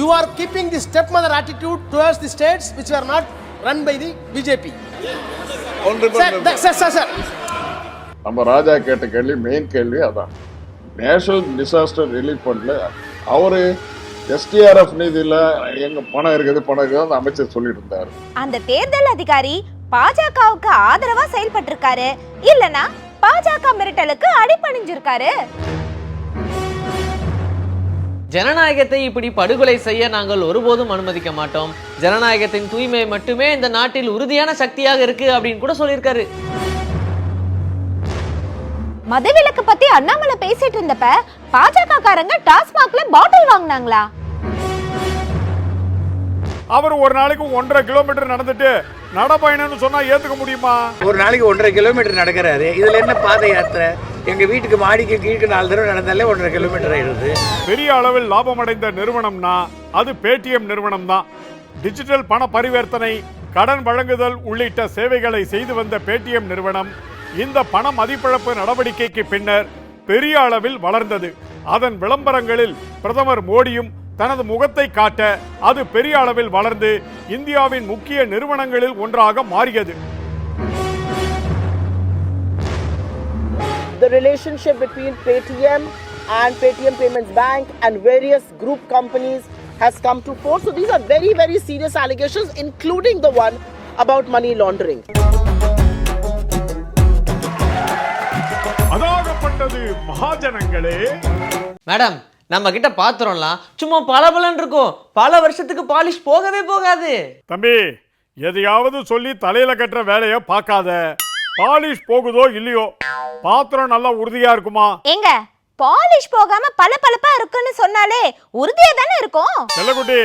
You are keeping the stepmother attitude towards the states which were not run by the BJP. Honorable Sir, sir, sir, sir. நம்ம ராஜா கேட்ட கேள்வி main கேள்வி அதான். National disaster relief ஃபண்ட்ல அவரு STRF நிதியில எங்க பணம் இருக்குது பணம் இருக்குது அந்த அமைச்சர் சொல்லிட்டு இருந்தாரு. அந்த தேர்தல் அதிகாரி பாஜகவுக்கு ஆதரவா செயல்பட்டிருக்காரு. இல்லனா பாஜக மிரட்டலுக்கு அடிபணிஞ்சிருக்காரு. ஜனநாயகத்தை இப்படி படுகொலை செய்ய நாங்கள் ஒருபோதும் அனுமதிக்க மாட்டோம். ஜனநாயகத்தின் தூய்மை மட்டுமே இந்த நாட்டில் உறுதியான சக்தியாக இருக்கு அப்படின்னு கூட சொல்லியிருக்காரு. மதுவிலக்கு பத்தி அண்ணாமலை பேசிட்டு இருந்தப்ப பாஜக காரங்க டாஸ்மாக்ல பாட்டில் வாங்குனாங்களா? அவர் ஒரு நாளைக்கு ஒன்றரை கிலோமீட்டர் நடந்துட்டு நடப்பயணம்னு சொன்னா ஏத்துக்க முடியுமா? ஒரு நாளைக்கு ஒன்றரை கிலோமீட்டர் நடக்கிறாரு. இதுல என்ன பாத யாத்திரை? எங்க வீட்டுக்கு மாடிக்கு கீழ்க்கு நாலு தடவை நடந்தாலே ஒன்றரை கிலோமீட்டர் ஆயிடுது. பெரிய அளவில் லாபம் அடைந்த நிறுவனம்னா அது பேடிஎம் நிறுவனம் தான் டிஜிட்டல் பண பரிவர்த்தனை கடன் வழங்குதல் உள்ளிட்ட சேவைகளை செய்து வந்த பேடிஎம் நிறுவனம் இந்த பண மதிப்பிழப்பு நடவடிக்கைக்கு பின்னர் பெரிய அளவில் வளர்ந்தது. அதன் விளம்பரங்களில் பிரதமர் மோடியும் தனது முகத்தை காட்ட அது பெரிய அளவில் வளர்ந்து இந்தியாவின் முக்கிய நிறுவனங்களில் ஒன்றாக மாறியது the relationship between Paytm and Paytm Payments Bank and various group companies has come to force. So these are very, very serious allegations, including the one about money laundering. அதாகப்பட்டது மகாஜனங்களே மேடம் நம்ம கிட்ட பாத்திரம்லாம் சும்மா பளபளன்னு இருக்கும் பல வருஷத்துக்கு பாலிஷ் போகவே போகாது. தம்பி எதையாவது சொல்லி தலையில கட்டுற வேலைய பார்க்காத. பாலிஷ் போகுதோ இல்லையோ? பாத்திரம் நல்லா உறுதியா இருக்குமா? எங்க பாலிஷ் போகாம பளபளப்பா இருக்குன்னு சொன்னாலே உறுதியா தானே இருக்கும்? செல்லக்குட்டி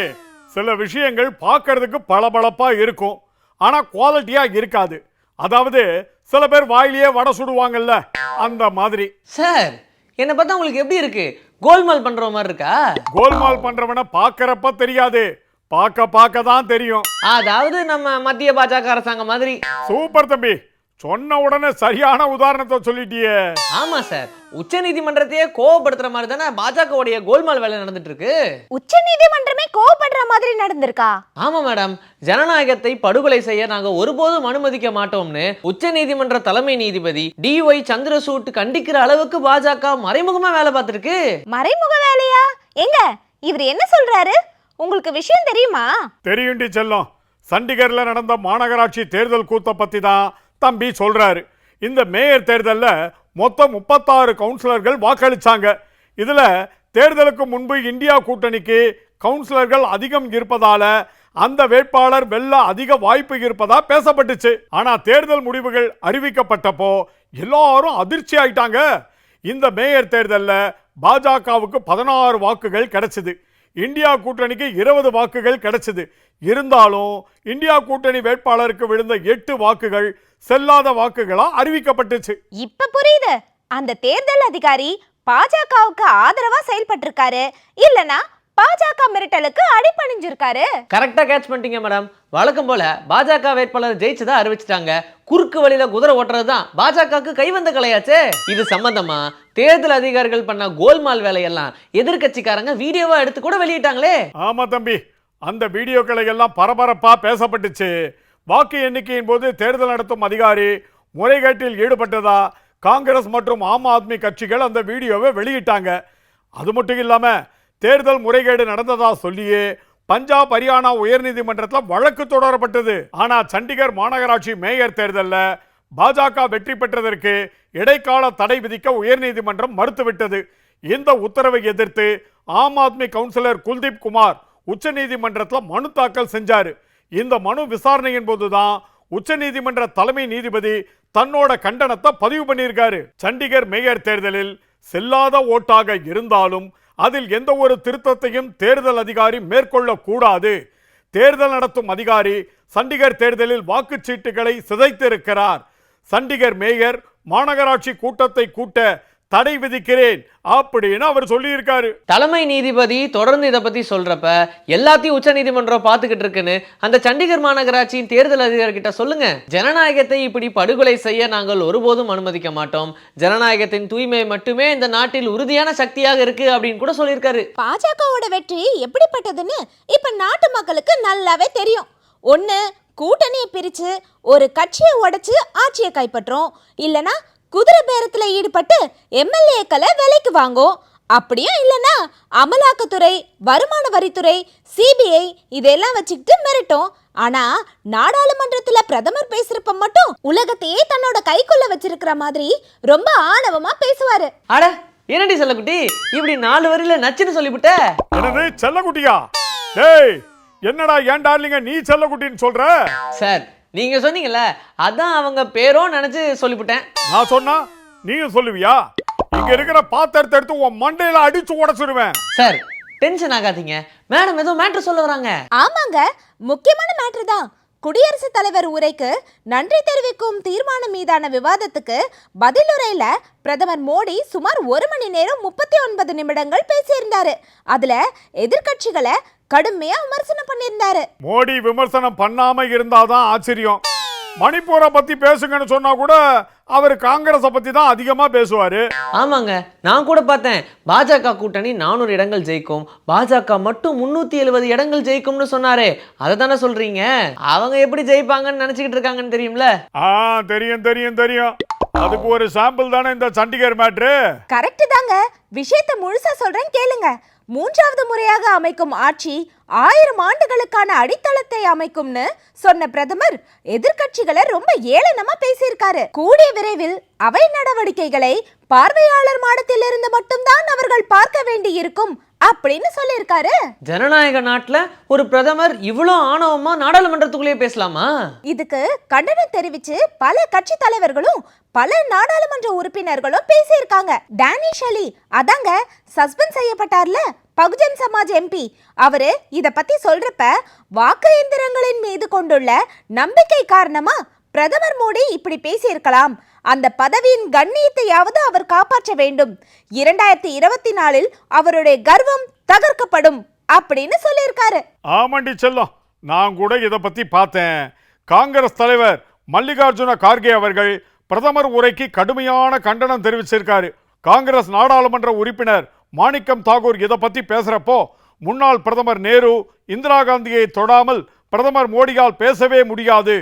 சில விஷயங்கள் பார்க்கறதுக்கு பளபளப்பா இருக்கும். ஆனா குவாலிட்டியா இருக்காது. அதாவது சில பேர் வாயிலேயே வடை சுடுவாங்கல்ல அந்த மாதிரி. சார் என்னை பார்த்தா உங்களுக்கு எப்படி இருக்கு? கோல்மால் பண்ற மாதிரி இருக்கா? கோல்மால் பண்றவன பார்க்கறப்ப தெரியாது. பார்க்க பார்க்க தான் தெரியும். அதாவது நம்ம மத்திய பாஜக அரசாங்கம் மாதிரி. சூப்பர் தம்பி. சொன்ன உடனே சரியான உதாரணத்தை சொல்லிட்டியே. ஆமா சார். உச்ச நீதிமன்றத்தையே கோவப்படுத்துற மாதிரி தானே பாஜகவுடைய கோல்மால் வேலை நடந்துட்டு இருக்கு உச்ச நீதிமன்றமே கோவப்படுற மாதிரி நடந்திருக்கா? ஆமா மேடம். ஜனநாயகத்தை படுகொலை செய்ய நாங்க ஒருபோதும் அனுமதிக்க மாட்டோம்னு உச்ச நீதிமன்ற தலைமை நீதிபதி டி ஒய் சந்திரசூட் கண்டிக்கிற அளவுக்கு பாஜக மறைமுகமா வேலை பார்த்திருக்கு. மறைமுக வேலையா? எங்க? இவர் என்ன சொல்றாரு? உங்களுக்கு விஷயம் தெரியுமா? தெரியுண்டி செல்லம். சண்டிகர்ல நடந்த மாநகராட்சி தேர்தல் கூத்த பத்தி தான் தம்பி சொல்கிறாரு இந்த மேயர் தேர்தலில் மொத்தம் முப்பத்தாறு கவுன்சிலர்கள் வாக்களிச்சாங்க. இதில் தேர்தலுக்கு முன்பு இந்தியா கூட்டணிக்கு கவுன்சிலர்கள் அதிகம் இருப்பதால் அந்த வேட்பாளர் வெல்ல அதிக வாய்ப்பு இருப்பதா பேசப்பட்டுச்சு. ஆனால் தேர்தல் முடிவுகள் அறிவிக்கப்பட்டப்போ எல்லாரும் அதிர்ச்சி ஆயிட்டாங்க. இந்த மேயர் தேர்தலில் பாஜகவுக்கு பதினாறு வாக்குகள் கிடைச்சிது. இந்தியா கூட்டணிக்கு இருபது வாக்குகள் கிடைச்சிது. இருந்தாலும் இந்தியா கூட்டணி வேட்பாளருக்கு விழுந்த எட்டு வாக்குகள் செல்லாத வாக்குகளா அறிவிக்கப்பட்டுச்சு. இப்ப புரியுது. அந்த தேர்தல் அதிகாரி பாஜகவுக்கு ஆதரவா செயல்பட்டிருக்காரு. இல்லனா பாஜக மிரட்டலுக்கு அடிபணிஞ்சிருக்காரு. கரெக்டா கேட்ச் பண்ணிட்டீங்க மேடம் வழக்கம் போல பாஜக வேட்பாளர் ஜெயிச்சதா அறிவிச்சிட்டாங்க. குறுக்கு வழியில குதிரை ஓட்டுறது தான் பாஜகவுக்கு கைவந்த கலையாச்சே. இது சம்பந்தமா தேர்தல் அதிகாரிகள் பண்ண கோல்மால் வேலையெல்லாம் எதிர்க்கட்சிக்காரங்க வீடியோவா எடுத்து கூட வெளியிட்டாங்களே. ஆமா தம்பி. அந்த வீடியோக்களை எல்லாம் பரபரப்பா பேசப்பட்டுச்சு. வாக்கு எண்ணிக்கையின் போது தேர்தல் நடத்தும் அதிகாரி முறைகேட்டில் ஈடுபட்டதா? காங்கிரஸ் மற்றும் ஆம் ஆத்மி கட்சிகள் அந்த வீடியோவை வெளியிட்டாங்க. அது மட்டும் இல்லாமல் தேர்தல் முறைகேடு நடந்ததா சொல்லியே பஞ்சாப் ஹரியானா உயர்நீதிமன்றத்தில் வழக்கு தொடரப்பட்டது. ஆனால் சண்டிகர் மாநகராட்சி மேயர் தேர்தலில் பாஜக வெற்றி பெற்றதற்கு இடைக்கால தடை விதிக்க உயர்நீதிமன்றம் மறுத்துவிட்டது. இந்த உத்தரவை எதிர்த்து ஆம் ஆத்மி கவுன்சிலர் குல்தீப் குமார் உச்சநீதிமன்றத்தில் மனு தாக்கல் செஞ்சாரு. இந்த மனு விசாரணையின் போதுதான் உச்சநீதிமன்ற தலைமை நீதிபதி தன்னோட கண்டனத்தை பதிவு பண்ணியிருக்காரு. சண்டிகர் மேயர் தேர்தலில் செல்லாத ஓட்டாக இருந்தாலும் அதில் எந்த ஒரு திருத்தத்தையும் தேர்தல் அதிகாரி மேற்கொள்ளக்கூடாது. தேர்தல் நடத்தும் அதிகாரி சண்டிகர் தேர்தலில் வாக்குச்சீட்டுகளை சிதைத்திருக்கிறார். சண்டிகர் மேயர் மாநகராட்சி கூட்டத்தை கூட்ட தடை விதிக்கிறேன் அப்படின்னு அவர் சொல்லியிருக்காரு. தலைமை நீதிபதி தொடர்ந்து இதை பத்தி சொல்றப்ப எல்லாத்தையும் உச்சநீதிமன்றம் பார்த்துக்கிட்டு இருக்குன்னு அந்த சண்டிகர் மாநகராட்சியின் தேர்தல் அதிகாரிகிட்ட சொல்லுங்க. ஜனநாயகத்தை இப்படி படுகொலை செய்ய நாங்கள் ஒருபோதும் அனுமதிக்க மாட்டோம். ஜனநாயகத்தின் தூய்மை மட்டுமே இந்த நாட்டில் உறுதியான சக்தியாக இருக்கு அப்படின்னு கூட சொல்லியிருக்காரு. பாஜகவோட வெற்றி எப்படிப்பட்டதுன்னு இப்ப நாட்டு மக்களுக்கு நல்லாவே தெரியும். ஒண்ணு கூட்டணியை பிரிச்சு ஒரு கட்சியை உடைச்சு ஆட்சியை கைப்பற்றும். இல்லனா குதிரை பேரத்துல ஈடுபட்டு எம்எல்ஏக்களை விலைக்கு வாங்கும். அப்படியும் இல்லனா அமலாக்கத்துறை வருமான வரித்துறை சிபிஐ இதெல்லாம் வச்சுக்கிட்டு மிரட்டும். ஆனா நாடாளுமன்றத்துல பிரதமர் பேசுறப்ப மட்டும் உலகத்தையே தன்னோட கைக்குள்ள வச்சிருக்கிற மாதிரி ரொம்ப ஆணவமா பேசுவாரு. அட என்னடி செல்லக்குட்டி? இப்படி நாலு வரியில நச்சுன்னு சொல்லிவிட்ட? எனது செல்லக்குட்டியா? டேய் என்னடா ஏன் டார்லிங்க நீ செல்லக்குட்டின்னு சொல்ற? சார் நீங்க சொன்னீங்கல்ல அதான் அவங்க பேரோ நினைச்சு சொல்லிவிட்டேன். நான் சொன்னா நீயும் சொல்லுவியா? இங்க இருக்கிற பாத்திரத்தை எடுத்து உன் மண்டையில அடிச்சு உடைச்சிருவேன். சார் டென்ஷன் ஆகாதீங்க. மேடம் ஏதோ மேட்ரு சொல்ல வராங்க. ஆமாங்க முக்கியமான மேட்ரு தான். குடியரசுத் தலைவர் உரைக்கு நன்றி தெரிவிக்கும் தீர்மானம் மீதான விவாதத்துக்கு பதிலுரையில பிரதமர் மோடி சுமார் ஒரு மணி நேரம் முப்பத்தி ஒன்பது நிமிடங்கள் பேசியிருந்தாரு. அதுல எதிர்க்கட்சிகளை கடுமையா விமர்சனம் பண்ணியிருந்தாரு. மோடி விமர்சனம் பண்ணாம இருந்தாதான் ஆச்சரியம். மணிப்பூரை பத்தி பேசுங்கன்னு சொன்னா கூட அவர் காங்கிரஸை பத்தி தான் அதிகமா பேசுவாரு. ஆமாங்க. நான் கூட பார்த்தேன். பாஜக கூட்டணி நானூறு இடங்கள் ஜெயிக்கும். பாஜக மட்டும் முன்னூத்தி எழுபது இடங்கள் ஜெயிக்கும்னு சொன்னாரே. அதை தானே சொல்றீங்க? அவங்க எப்படி ஜெயிப்பாங்கன்னு நினைச்சுக்கிட்டு இருக்காங்கன்னு தெரியும்ல? ஆ தெரியும் தெரியும் தெரியும். அதுக்கு ஒரு சாம்பிள் தானே இந்த சண்டிகர் மேட்ரு கரெக்ட் தாங்க. விஷயத்தை முழுசா சொல்றேன் கேளுங்க. மூன்றாவது முறையாக அமைக்கும் ஆட்சி ஆயிரம் ஆண்டுகளுக்கான அடித்தளத்தை அமைக்கும்னு சொன்ன பிரதமர் எதிர்க்கட்சிகளை ரொம்ப ஏளனமா பேசியிருக்காரு. கூடிய விரைவில் அவை நடவடிக்கைகளை பார்வையாளர் மாடத்தில் இருந்து மட்டும்தான் அவர்கள் பார்க்க வேண்டி இருக்கும் அப்படின்னு சொல்லியிருக்காரு. ஜனநாயக நாட்டுல ஒரு பிரதமர் இவ்வளோ ஆணவமா நாடாளுமன்றத்துக்குள்ளேயே பேசலாமா? இதுக்கு கண்டனம் தெரிவிச்சு பல கட்சி தலைவர்களும் பல நாடாளுமன்ற உறுப்பினர்களும் பேசியிருக்காங்க. டேனிஷ் அலி அதாங்க சஸ்பெண்ட் செய்யப்பட்டார்ல பகுஜன் சமாஜ் எம்பி. அவரு இத பத்தி சொல்றப்ப வாக்கு எந்திரங்களின் மீது கொண்டுள்ள நம்பிக்கை காரணமா பிரதமர் மோடி இப்படி பேசியிருக்கலாம். அந்த பதவியின் கண்ணியத்தையாவது அவர் காப்பாற்ற வேண்டும். இரண்டாயிரத்தி இருபத்தி நாலில் அவருடைய கர்வம் தகர்க்கப்படும் அப்படின்னு சொல்லியிருக்காரு. ஆமாண்டி செல்லம் நான் கூட இதை பத்தி பார்த்தேன். காங்கிரஸ் தலைவர் மல்லிகார்ஜுன கார்கே அவர்கள் பிரதமர் உரைக்கு கடுமையான கண்டனம் தெரிவிச்சிருக்காரு. காங்கிரஸ் நாடாளுமன்ற உறுப்பினர் மாணிக்கம் தாகூர் இதை பத்தி பேசுறப்போ முன்னாள் பிரதமர் நேரு இந்திரா காந்தியை தொடாமல் பிரதமர் மோடியால் பேசவே முடியாது.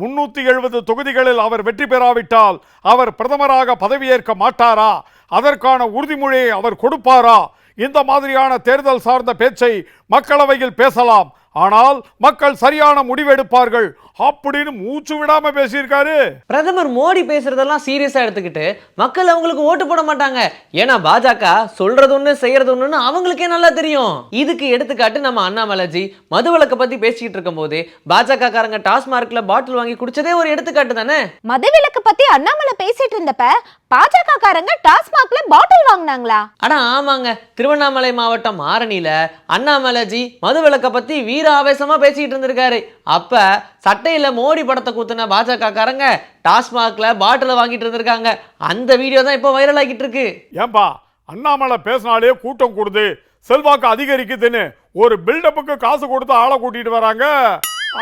முன்னூத்தி எழுபது தொகுதிகளில் அவர் வெற்றி பெறாவிட்டால் அவர் பிரதமராக பதவியேற்க மாட்டாரா? அதற்கான உறுதிமொழியை அவர் கொடுப்பாரா? இந்த மாதிரியான தேர்தல் சார்ந்த பேச்சை மக்களவையில் பேசலாம். ஆனால் மக்கள் சரியான முடிவெடுப்பார்கள். அப்படின்னு மூச்சு விடாம பேசியிருக்காரு. பிரதமர் மோடி பேசுறதெல்லாம் சீரியஸா எடுத்துக்கிட்டு மக்கள் அவங்களுக்கு ஓட்டு போட மாட்டாங்க. ஏன்னா பாஜக சொல்றது ஒண்ணு செய்யறது ஒண்ணுன்னு அவங்களுக்கே நல்லா தெரியும். இதுக்கு எடுத்துக்காட்டு நம்ம அண்ணாமலைஜி மதுவிலக்க பத்தி பேசிக்கிட்டு இருக்கும் போதே பாஜக காரங்க டாஸ்மார்க்ல பாட்டில் வாங்கி குடிச்சதே ஒரு எடுத்துக்காட்டு தானே? மதுவிலக்கு பத்தி அண்ணாமலை பேசிட்டு இருந்தப்ப பாஜக காரங்க டாஸ்மாக்ல பாட்டில் வாங்குனாங்களா? அட ஆமாங்க. திருவண்ணாமலை மாவட்டம் ஆரணியில அண்ணாமலைஜி மதுவிலக்க பத்தி வீர ஆவேசமா பேசிக்கிட்டு இருந்திருக்காரு. அப்ப சட்டையில மோடி படத்தை குத்துன பாஜக காரங்க டாஸ்மாக்ல பாட்டில வாங்கிட்டு இருந்திருக்காங்க. அந்த வீடியோ தான் இப்போ வைரல் ஆகிட்டு இருக்கு. ஏன்பா அண்ணாமலை பேசினாலே கூட்டம் கூடுது. செல்வாக்கு அதிகரிக்குதுன்னு ஒரு பில்டப்புக்கு காசு கொடுத்து ஆளை கூட்டிட்டு வராங்க.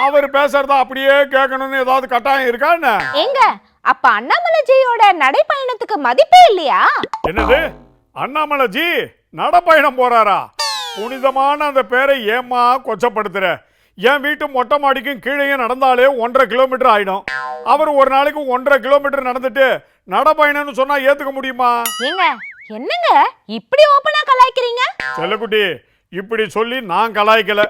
அவர் பேசுறத அப்படியே கேட்கணும்னு ஏதாவது கட்டாயம் இருக்கா என்ன? ஏங்க அப்ப அண்ணாமலைஜியோட நடைப்பயணத்துக்கு மதிப்பே இல்லையா? என்னது? அண்ணாமலை ஜி நடப்பயணம் போறாரா? புனிதமான அந்த பேரை ஏம்மா கொச்சப்படுத்துற? என் வீட்டு மொட்டை மாடிக்கும் கீழேயும் நடந்தாலே ஒன்றரை கிலோமீட்டர் ஆயிடும். அவர் ஒரு நாளைக்கு ஒன்றரை கிலோமீட்டர் நடந்துட்டு நடப்பயணம்னு சொன்னா ஏத்துக்க முடியுமா? ஏங்க என்னங்க? இப்படி ஓபனா கலாய்க்கிறீங்க? செல்லக்குட்டி இப்படி சொல்லி நான் கலாய்க்கல.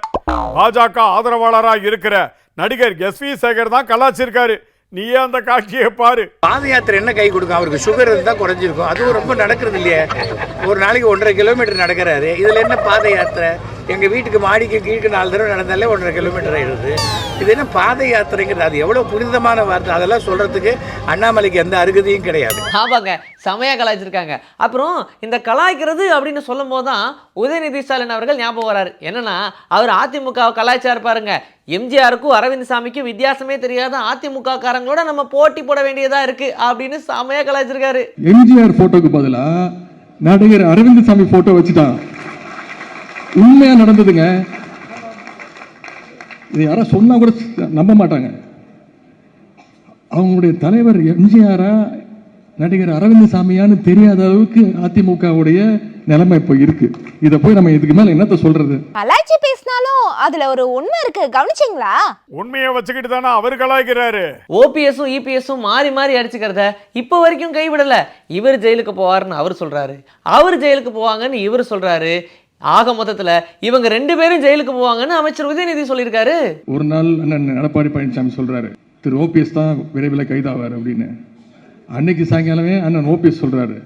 பாஜக ஆதரவாளரா இருக்கிற நடிகர் எஸ் வி சேகர் தான் கலாச்சிருக்காரு நீயே அந்த காட்சியை பாரு. பாத யாத்திரை என்ன கை கொடுக்கும்? அவருக்கு சுகர் இருந்தால் குறைஞ்சிருக்கும். அதுவும் ரொம்ப நடக்கிறது இல்லையே. ஒரு நாளைக்கு ஒன்றரை கிலோமீட்டர் நடக்கிறாரு. இதில் என்ன பாத யாத்திரை எங்கள் வீட்டுக்கு மாடிக்கு கீழ்க்கு நாலு தடவை நடந்தாலே ஒன்றரை கிலோமீட்டர் ஆயிடுது. இது என்ன பாத யாத்திரைங்கிறது? அது எவ்வளோ புனிதமான வார்த்தை. அதெல்லாம் சொல்கிறதுக்கு அண்ணாமலைக்கு எந்த அருகதையும் கிடையாது. ஆமாங்க. செமையா கலாய்ச்சிருக்காங்க. அப்புறம் இந்த கலாய்க்கிறது அப்படின்னு சொல்லும் போது தான் உதயநிதி ஸ்டாலின் அவர்கள் ஞாபகம் வராரு. என்னன்னா அவர் அதிமுக கலாய்ச்சாரு பாருங்க. எம்ஜிஆருக்கும் அரவிந்த் சாமிக்கும் வித்தியாசமே தெரியாத அதிமுக காரங்களோட நம்ம போட்டி போட வேண்டியதா இருக்கு அப்படின்னு செமையா கலாய்ச்சிருக்காரு. எம்ஜிஆர் போட்டோக்கு பதிலா நடிகர் அரவிந்த் சாமி போட்டோ வச்சுட்டான். உண்மையா நடந்ததுங்க. இது யாரோ சொன்னா கூட நம்ப மாட்டாங்க. அவங்களுடைய தலைவர் எம்ஜிஆரா நடிகர் அரவிந்த் சாமியான்னு தெரியாத அளவுக்கு அதிமுகவுடைய நிலைமை இப்போ இருக்கு. இதை போய் நம்ம இதுக்கு மேல என்னத்த சொல்றது? கலாய்ச்சி பேசினாலும் அதுல ஒரு உண்மை இருக்கு. கவனிச்சிங்களா? உண்மையை வச்சுக்கிட்டு தானே அவர் கலாய்க்கிறாரு. ஓபிஎஸும் இபிஎஸும் மாறி மாறி அடிச்சுக்கிறத இப்போ வரைக்கும் கைவிடல. இவர் ஜெயிலுக்கு போவாருன்னு அவர் சொல்றாரு. அவர் ஜெயிலுக்கு போவாங்கன்னு இவர் சொல்றாரு. ஆக மொத்தத்துல இவங்க ரெண்டு பேரும் ஜெயிலுக்கு போவாங்கன்னு அமைச்சர் உதயநிதி சொல்லியிருக்காரு. ஒரு நாள் அண்ணன் எடப்பாடி பழனிசாமி சொல்றாரு. திரு ஓபிஎஸ் தான் விரைவில் கைதாவார் அப்படின்னு. அன்னைக்கு சாயங்காலமே அண்ணன் ஓபிஎஸ் சொல்றாரு.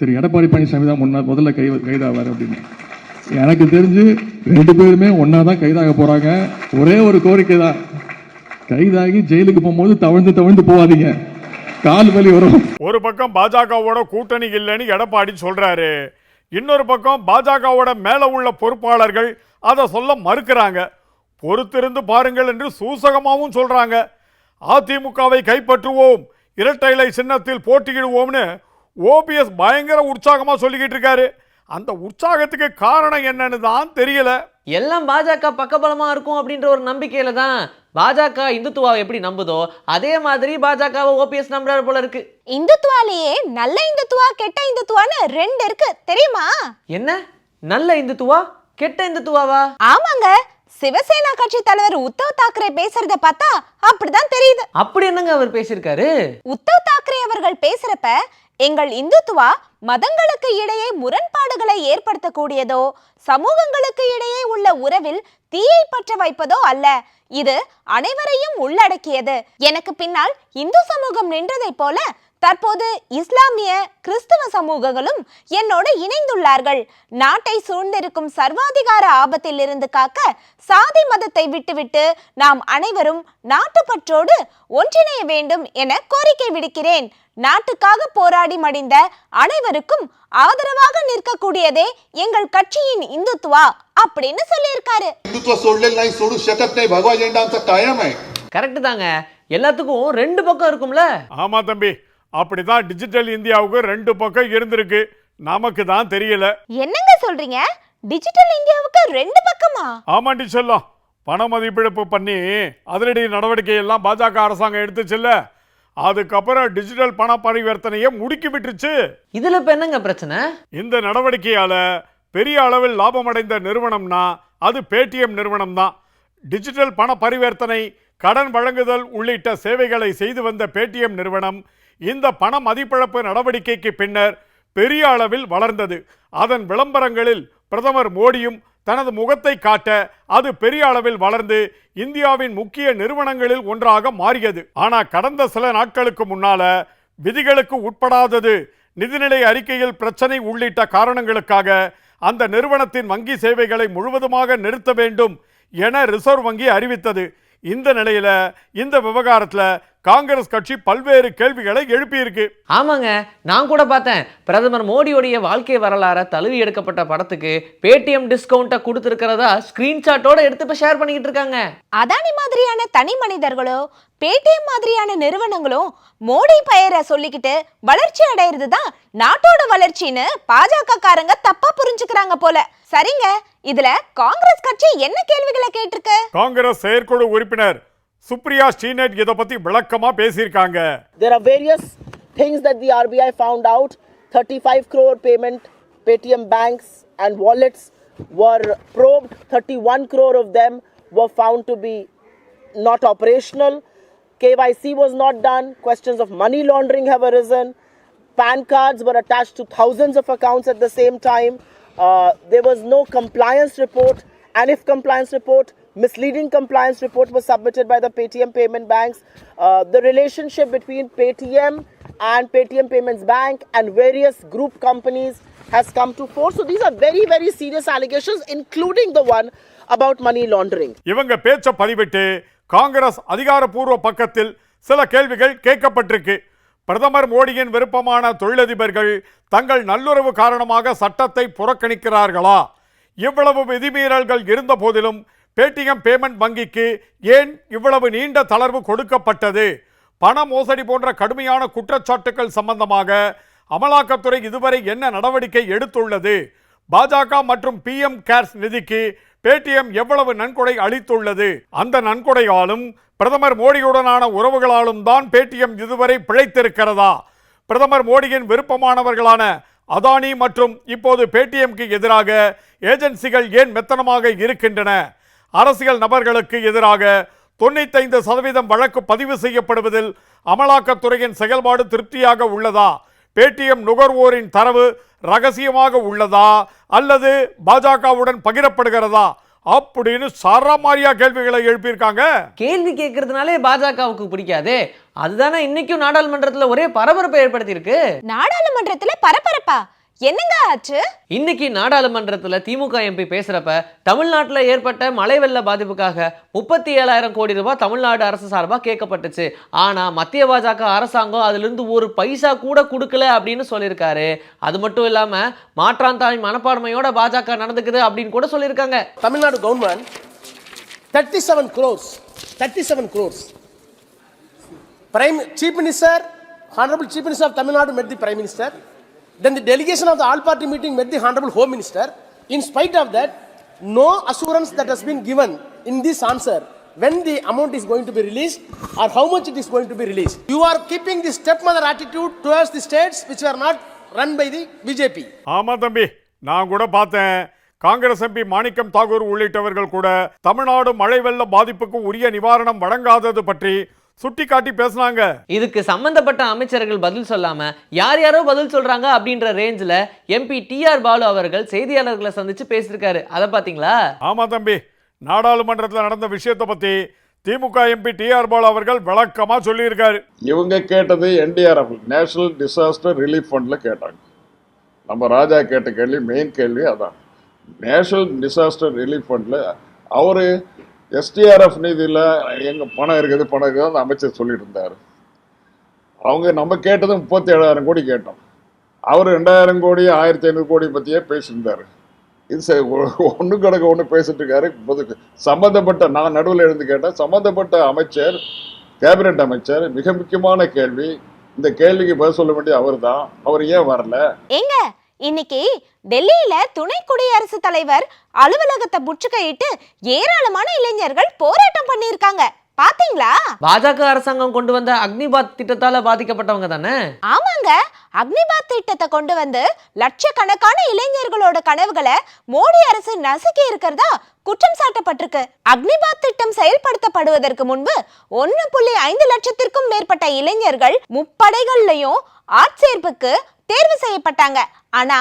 திரு எடப்பாடி பழனிசாமி தான் முன்னா முதல்ல கை கைதாவார் அப்படின்னு. எனக்கு தெரிஞ்சு ரெண்டு பேருமே ஒன்றா தான் கைதாக போறாங்க. ஒரே ஒரு கோரிக்கை தான். கைதாகி ஜெயிலுக்கு போகும்போது தவழ்ந்து தவழ்ந்து போகாதீங்க கால் வலி வரும். ஒரு பக்கம் பாஜகவோட கூட்டணி இல்லைன்னு எடப்பாடி சொல்றாரு. இன்னொரு பக்கம் பாஜகவோட மேலே உள்ள பொறுப்பாளர்கள் அதை சொல்ல மறுக்கிறாங்க. பொறுத்திருந்து பாருங்கள் என்று சூசகமாகவும் சொல்கிறாங்க அதிமுகவை கைப்பற்றுவோம் இரட்டைலை சின்னத்தில் போட்டியிடுவோம்னு ஓபிஎஸ் பயங்கர உற்சாகமாக சொல்லிக்கிட்டு இருக்காரு. அந்த உற்சாகத்துக்கு காரணம் என்னன்னு தான் தெரியலை. எல்லாம் பாஜக பக்கபலமா இருக்கும் அப்படின்ற ஒரு நம்பிக்கையில தான் பாஜக இந்துத்துவாவை எப்படி நம்புதோ அதே மாதிரி பாஜகவை ஓபிஎஸ் நம்புறாரு போல இருக்கு. இந்துத்துவாலேயே நல்ல இந்துத்துவா கெட்ட இந்துத்துவான்னு ரெண்டு இருக்கு. தெரியுமா? என்ன? நல்ல இந்துத்துவா கெட்ட இந்துத்துவாவா? ஆமாங்க. சிவசேனா கட்சி தலைவர் உத்தவ் தாக்கரே பேசுறத பார்த்தா அப்படிதான் தெரியுது. அப்படி என்னங்க அவர் பேசியிருக்காரு? உத்தவ் தாக்கரே அவர்கள் பேசுறப்ப எங்கள் இந்துத்துவா மதங்களுக்கு இடையே முரண்பாடுகளை ஏற்படுத்தக்கூடியதோ சமூகங்களுக்கு இடையே உள்ள உறவில் தீயை பற்ற வைப்பதோ அல்ல. இது அனைவரையும் உள்ளடக்கியது. எனக்கு பின்னால் இந்து சமூகம் நின்றதைப் போல தற்போது இஸ்லாமிய கிறிஸ்தவ சமூகங்களும் என்னோடு இணைந்துள்ளார்கள். நாட்டை சூழ்ந்திருக்கும் சர்வாதிகார ஆபத்தில் இருந்து காக்க சாதி மதத்தை விட்டுவிட்டு நாம் அனைவரும் நாட்டுப்பற்றோடு ஒன்றிணைய வேண்டும் என கோரிக்கை விடுக்கிறேன். நாட்டுக்காக போராடி மடிந்த அனைவருக்கும் ஆதரவாக நிற்கக்கூடியதே எங்கள் கட்சியின் இந்துத்துவா அப்படின்னு சொல்லியிருக்காரு. இந்துத்துவ சொல்லலை கரெக்ட் தாங்க. எல்லாத்துக்கும் ரெண்டு பக்கம் இருக்கும்ல. ஆமா தம்பி. அப்படிதான் டிஜிட்டல் இந்தியாவுக்கு ரெண்டு பக்கம் இருந்திருக்கு. நமக்கு தான் தெரியல. என்னங்க சொல்றீங்க? டிஜிட்டல் இந்தியாவுக்கு ரெண்டு பக்கமா? ஆமாண்டி செல்லம். பண மதிப்பிழப்பு பண்ணி அதிரடி நடவடிக்கை எல்லாம் பாஜக அரசாங்கம் எடுத்துச்சுல்ல அதுக்கப்புறம் டிஜிட்டல் பண பரிவர்த்தனையை முடுக்கி விட்டுருச்சு. இதுல இப்ப என்னங்க பிரச்சனை? இந்த நடவடிக்கையால பெரிய அளவில் லாபமடைந்த நிறுவனம்னா அது பேடிஎம் நிறுவனம் தான் டிஜிட்டல் பண பரிவர்த்தனை கடன் வழங்குதல் உள்ளிட்ட சேவைகளை செய்து வந்த பேடிஎம் நிறுவனம் இந்த பண மதிப்பிழப்பு நடவடிக்கைக்கு பின்னர் பெரிய அளவில் வளர்ந்தது. அதன் விளம்பரங்களில் பிரதமர் மோடியும் தனது முகத்தை காட்ட அது பெரிய அளவில் வளர்ந்து இந்தியாவின் முக்கிய நிறுவனங்களில் ஒன்றாக மாறியது. ஆனால் கடந்த சில நாட்களுக்கு முன்னால விதிகளுக்கு உட்படாதது நிதிநிலை அறிக்கையில் பிரச்சனை உள்ளிட்ட காரணங்களுக்காக அந்த நிறுவனத்தின் வங்கி சேவைகளை முழுவதுமாக நிறுத்த வேண்டும் என ரிசர்வ் வங்கி அறிவித்தது. இந்த நிலையில இந்த விவகாரத்தில் காங்கிரஸ் கட்சி பல்வேறு கேள்விகளை எழுப்பியிருக்கு. ஆமாங்க நான் கூட பார்த்தேன். பிரதமர் மோடியோடைய வாழ்க்கை வரலாற தழுவி எடுக்கப்பட்ட படத்துக்கு பேடிஎம் டிஸ்கவுண்ட்டை கொடுத்துருக்கிறதா ஸ்கிரீன்ஷாட்டோட எடுத்து இப்போ ஷேர் பண்ணிக்கிட்டு இருக்காங்க. அதானி மாதிரியான தனி மனிதர்களோ பேடிஎம் மாதிரியான நிறுவனங்களும் மோடி பெயரை சொல்லிக்கிட்டு வளர்ச்சி அடையிறது தான் நாட்டோட வளர்ச்சின்னு பாஜக காரங்க தப்பா புரிஞ்சுக்கிறாங்க போல. சரிங்க இதுல காங்கிரஸ் கட்சி என்ன கேள்விகளை கேட்டிருக்கு? காங்கிரஸ் செயற்குழு உறுப்பினர் சுப்ரியா ஸ்ரீநெட் இதை பத்தி விளக்கமா பேசியிருக்காங்க There are various things that the RBI found out. 35 crore payment Paytm banks and wallets were probed. 31 crore of them were found to be not operational. KYC was not done. Questions of money laundering have arisen. PAN cards were attached to thousands of accounts at the same time. Uh, there was no compliance report, and if compliance report misleading compliance report was submitted by the Paytm payment banks. Uh, the relationship between Paytm and Paytm Payments Bank and various group companies has come to fore. So these are very, very serious allegations, including the one about money laundering. இவங்க பேச்ச பதிவிட்டு காங்கிரஸ் அதிகாரப்பூர்வ பக்கத்தில் சில கேள்விகள் கேட்கப்பட்டிருக்கு பிரதமர் மோடியின் விருப்பமான தொழிலதிபர்கள் தங்கள் நல்லுறவு காரணமாக சட்டத்தை புறக்கணிக்கிறார்களா இவ்வளவு விதிமீறல்கள் இருந்த போதிலும் பேடிஎம் பேமெண்ட் வங்கிக்கு ஏன் இவ்வளவு நீண்ட தளர்வு கொடுக்கப்பட்டது? பண மோசடி போன்ற கடுமையான குற்றச்சாட்டுகள் சம்பந்தமாக அமலாக்கத்துறை இதுவரை என்ன நடவடிக்கை எடுத்துள்ளது? பாஜக மற்றும் பிஎம் கேர்ஸ் நிதிக்கு பேடிஎம் எவ்வளவு நன்கொடை அளித்துள்ளது? அந்த நன்கொடையாலும் பிரதமர் மோடியுடனான உறவுகளாலும் தான் பேடிஎம் இதுவரை பிழைத்திருக்கிறதா? பிரதமர் மோடியின் விருப்பமானவர்களான அதானி மற்றும் இப்போது பேடிஎம்க்கு எதிராக ஏஜென்சிகள் ஏன் மெத்தனமாக இருக்கின்றன? அரசியல் நபர்களுக்கு எதிராக தொண்ணூத்தைந்து சதவீதம் வழக்கு பதிவு செய்யப்படுவதில் அமலாக்கத்துறையின் செயல்பாடு திருப்தியாக உள்ளதா? பேடிஎம் நுகர்வோரின் தரவு ரகசியமாக உள்ளதா? அல்லது பாஜகவுடன் பகிரப்படுகிறதா? அப்படின்னு சரமாரியா கேள்விகளை எழுப்பியிருக்காங்க. கேள்வி கேட்கறதுனாலே பாஜகவுக்கு பிடிக்காதே. அதுதானே இன்னைக்கும் நாடாளுமன்றத்துல ஒரே பரபரப்பை ஏற்படுத்தியிருக்கு. நாடாளுமன்றத்துல பரபரப்பா? என்னங்க ஆச்சு இன்னைக்கு நாடாளுமன்றத்தில் திமுக எம்பி பேசுறப்ப தமிழ்நாட்டில் ஏற்பட்ட மழை வெள்ள பாதிப்புக்காக முப்பத்தி ஏழாயிரம் கோடி ரூபாய் தமிழ்நாடு அரசு சார்பாக கேட்கப்பட்டுச்சு ஆனால் மத்திய பாஜக அரசாங்கம் அதிலிருந்து ஒரு பைசா கூட கொடுக்கல அப்படின்னு சொல்லியிருக்காரு அது மட்டும் இல்லாமல் மாற்றாந்தாய் மனப்பான்மையோட பாஜக நடந்துக்குது அப்படின்னு கூட சொல்லியிருக்காங்க Tamil Nadu government, 37 crores, 37 crores. Prime Chief Minister, Honorable Chief Minister of Tamil Nadu met the Prime Minister. Then the delegation of the all party meeting met the Honorable Home Minister. In spite of that, no assurance that has been given in this answer when the amount is going to be released or how much it is going to be released. You are keeping the stepmother attitude towards the states which were not run by the BJP. ஆமா தம்பி நான் கூட பார்த்தேன் Congress MP Manickam Tagore உள்ளிட்டவர்கள் கூட தமிழ்நாடு மழை வெள்ள பாதிப்புக்கு உரிய நிவாரணம் வழங்காதது பற்றி சுட்டிக்காட்டி பேசினாங்க. இதுக்கு சம்பந்தப்பட்ட அமைச்சர்கள் பதில் சொல்லாம யார் யாரோ பதில் சொல்றாங்க அப்படின்ற ரேஞ்சில் எம்பி டிஆர் பாலு அவர்கள் செய்தியாளர்களை சந்திச்சு பேசியிருக்காரு. அதை பார்த்தீங்களா ஆமா தம்பி. நாடாளுமன்றத்தில் நடந்த விஷயத்தை பத்தி திமுக எம்பி டிஆர் பாலு அவர்கள் விளக்கமா சொல்லியிருக்காரு. இவங்க கேட்டது என்டிஆர்எஃப் நேஷனல் டிசாஸ்டர் ரிலீஃப் ஃபண்டில் கேட்டாங்க. நம்ம ராஜா கேட்ட கேள்வி மெயின் கேள்வி அதான். நேஷனல் டிசாஸ்டர் ரிலீஃப் ஃபண்டில் அவர் எஸ்டிஆர்எஃப் நிதியில் எங்கள் பணம் இருக்குது பணம் இருக்குது அந்த அமைச்சர் சொல்லிட்டு இருந்தார் அவங்க நம்ம கேட்டது முப்பத்தி ஏழாயிரம் கோடி கேட்டோம். அவர் ரெண்டாயிரம் கோடி ஆயிரத்தி ஐநூறு கோடி பற்றியே பேசியிருந்தார். இது சரி ஒன்று கிடக்க ஒன்று பேசிட்டு இருக்காரு சம்மந்தப்பட்ட நான் நடுவில் எழுந்து கேட்டேன் சம்மந்தப்பட்ட அமைச்சர் கேபினட் அமைச்சர் மிக முக்கியமான கேள்வி. இந்த கேள்விக்கு பதில் சொல்ல வேண்டிய அவர் தான் அவர் ஏன் வரல? எங்க இன்னைக்கு டெல்லியில துணை குடியரசுத் தலைவர் அலுவலகத்தை முற்றுகையிட்டு ஏராளமான இளைஞர்கள் போராட்டம் பண்ணியிருக்காங்க. பாத்தீங்களா? பாஜக அரசாங்கம் கொண்டு வந்த அக்னிபாத் திட்டத்தால பாதிக்கப்பட்டவங்க தானே? ஆமாங்க. அக்னிபாத் திட்டத்தை கொண்டு வந்து லட்சக்கணக்கான இளைஞர்களோட கனவுகளை மோடி அரசு நசுக்கி இருக்கிறதா குற்றம் சாட்டப்பட்டிருக்கு. அக்னிபாத் திட்டம் செயல்படுத்தப்படுவதற்கு முன்பு ஒன்னு புள்ளி ஐந்து லட்சத்திற்கும் மேற்பட்ட இளைஞர்கள் முப்படைகள்லயும் ஆட்சேர்ப்புக்கு தேர்வு செய்யப்பட்டாங்க. ஆனா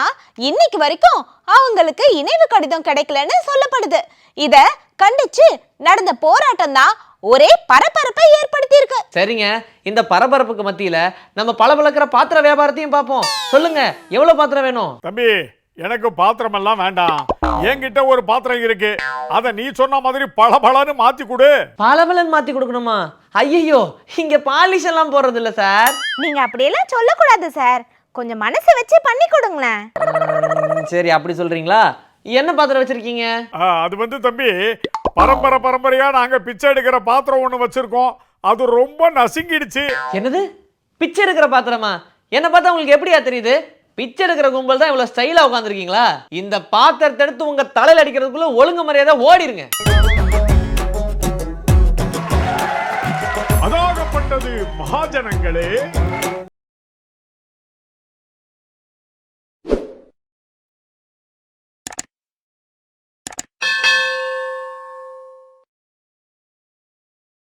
இன்னைக்கு வரைக்கும் அவங்களுக்கு இணைவு கடிதம் கிடைக்கலன்னு சொல்லப்படுது. இத கண்டிச்சு நடந்த போராட்டம் தான் ஒரே பரபரப்பை ஏற்படுத்தி இருக்கு சரிங்க. இந்த பரபரப்புக்கு மத்தியில நம்ம பளபளக்கிற பாத்திர வியாபாரத்தையும் பார்ப்போம். சொல்லுங்க எவ்வளவு பாத்திரம் வேணும்? தம்பி எனக்கு பாத்திரம் எல்லாம் வேண்டாம். என்கிட்ட ஒரு பாத்திரம் இருக்கு. அதை நீ சொன்ன மாதிரி பளபளன்னு மாத்தி கொடு. பளபளன்னு மாத்தி கொடுக்கணுமா? ஐயோ இங்க பாலிஷ் எல்லாம் போடுறது இல்ல சார் நீங்க அப்படியெல்லாம் சொல்லக்கூடாது சார் கொஞ்சம் மனசு வச்சு பண்ணி கொடுங்களேன். சரி அப்படி சொல்றீங்களா? என்ன பாத்திரம் வச்சிருக்கீங்க? ஆ, அது வந்து தம்பி பரம்பரை பரம்பரையா நாங்க பிச்சை எடுக்கிற பாத்திரம் ஒண்ணு வச்சிருக்கோம். அது ரொம்ப நசுங்கிடுச்சு. என்னது? பிச்சை எடுக்கிற பாத்திரமா? என்ன பார்த்தா உங்களுக்கு எப்படியா தெரியுது? பிச்சை எடுக்கிற கும்பல் தான் இவ்வளவு ஸ்டைலா உட்காந்துருக்கீங்களா இந்த பாத்திரத்தை எடுத்து உங்க தலையில அடிக்கிறதுக்குள்ள ஒழுங்கு மரியாதை ஓடிடுங்க அதாகப்பட்டது மகாஜனங்களே.